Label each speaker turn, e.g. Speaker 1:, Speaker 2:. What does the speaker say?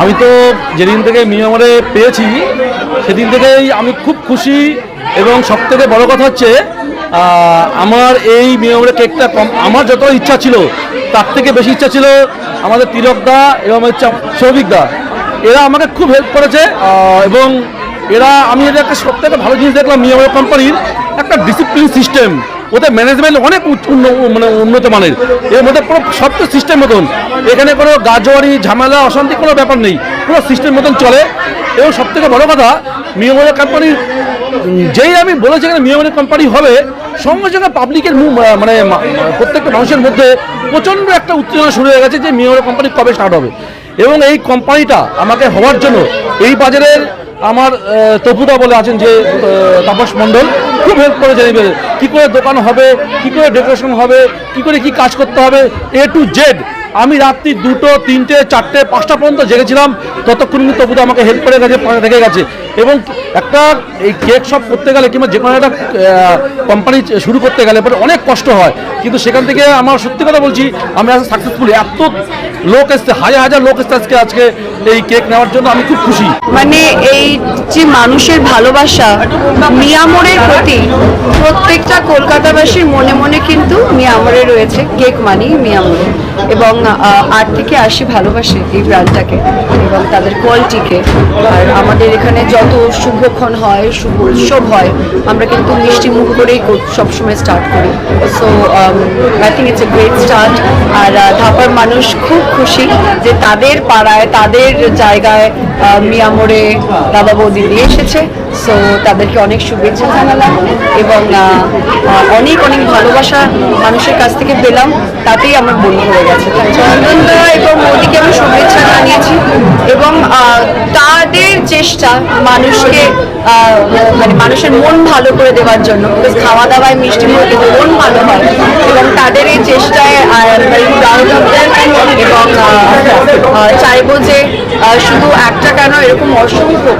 Speaker 1: আমি তো যেদিন থেকে মিয়ামারে পেয়েছি, সেদিন থেকেই আমি খুব খুশি এবং সব থেকে বড় কথা হচ্ছে আমার এই মিয়ামারে কেকটা কম, আমার যত ইচ্ছা ছিল, তার থেকে বেশি ইচ্ছা ছিল আমাদের তিলক দা এবং হচ্ছে সৌভিকদা এরা আমাকে খুব হেল্প করেছে এবং এরা, আমি এটা একটা সব থেকে ভালো জিনিস দেখলাম মিয়ামারে কোম্পানির একটা ডিসিপ্লিন সিস্টেম ওদের ম্যানেজমেন্ট অনেক মানে উন্নত মানের। এর মধ্যে পুরো সব তো সিস্টেম মতন। এখানে কোনো গাজোয়ারি, ঝামেলা, অশান্তি কোনো ব্যাপার নেই। পুরো সিস্টেম মতন চলে। এবং সব থেকে বড়ো কথা মিয়ামরের কোম্পানির যেই আমি বলেছি এখানে মিয়ামরের কোম্পানি হবে, সঙ্গে সঙ্গে পাবলিকের মানে প্রত্যেকটা মানুষের মধ্যে প্রচণ্ড একটা উত্তেজনা শুরু হয়ে গেছে যে মিয়ামরের কোম্পানি কবে স্টার্ট হবে। এবং এই কোম্পানিটা আমাকে হওয়ার জন্য এই বাজারের আমার তপুদা বলে আছেন যে তাপস মণ্ডল, খুব হেল্প করে কী কি করে দোকান হবে, কি করে ডেকোরেশন হবে, কি করে কি কাজ করতে হবে এ টু জেড আমি রাত্রি দুটো, তিনটে, চারটে, পাঁচটা পর্যন্ত জেগেছিলাম। ততক্ষণ কিন্তু তপুদা আমাকে হেল্প করে গেছে রেখে গেছে। এবং একটা এই কেক শপ করতে গেলে কিংবা যে কোনো একটা কোম্পানি শুরু করতে গেলে পরে অনেক কষ্ট হয়। কিন্তু সেখান থেকে আমার সত্যি কথা বলছি, আমরা সাকসেসফুল এত লোক এসছে, হাজার হাজার লোক এসছে আজকে আজকে এই কেক নেওয়ার জন্য আমি খুব খুশি।
Speaker 2: মানে এই যে মানুষের ভালোবাসা, মিয়ামরের প্রতি প্রত্যেকটা কলকাতাবাসীর মনে মনে কিন্তু মিয়ামরে রয়েছে কেক মানি মিয়ামরে। এবং আট থেকে আশি ভালোবাসে এই ব্র্যান্ডটাকে এবং তাদের কোয়ালিটিকে আর আমাদের এখানে যত শুভক্ষণ হয়, শুভ উৎসব হয়, আমরা কিন্তু মিষ্টি মুখ করেই সবসময় স্টার্ট করি। So I think it's a great start আর ধাপার মানুষ খুব খুশি যে তাদের পাড়ায়, তাদের জায়গায় মিয়ামোড়ে দাদা বৌদি দিয়ে এসেছে। সো তাদেরকে অনেক শুভেচ্ছা জানালাম এবং অনেক অনেক ভালোবাসা মানুষের কাছ থেকে পেলাম। তাতেই আমার বই হয়ে গেছে। চন্দনদা এবং মোদিকে আমি শুভেচ্ছা জানিয়েছি এবং তাদের চেষ্টা মানুষকে মানে মানুষের মন ভালো করে দেওয়ার জন্য খাওয়া দাওয়ায় মিষ্টি মুখ মন ভালো হয়, এবং তাদের এই চেষ্টায় এবং চাইব যে শুধু একটা কেন এরকম অসংখ্য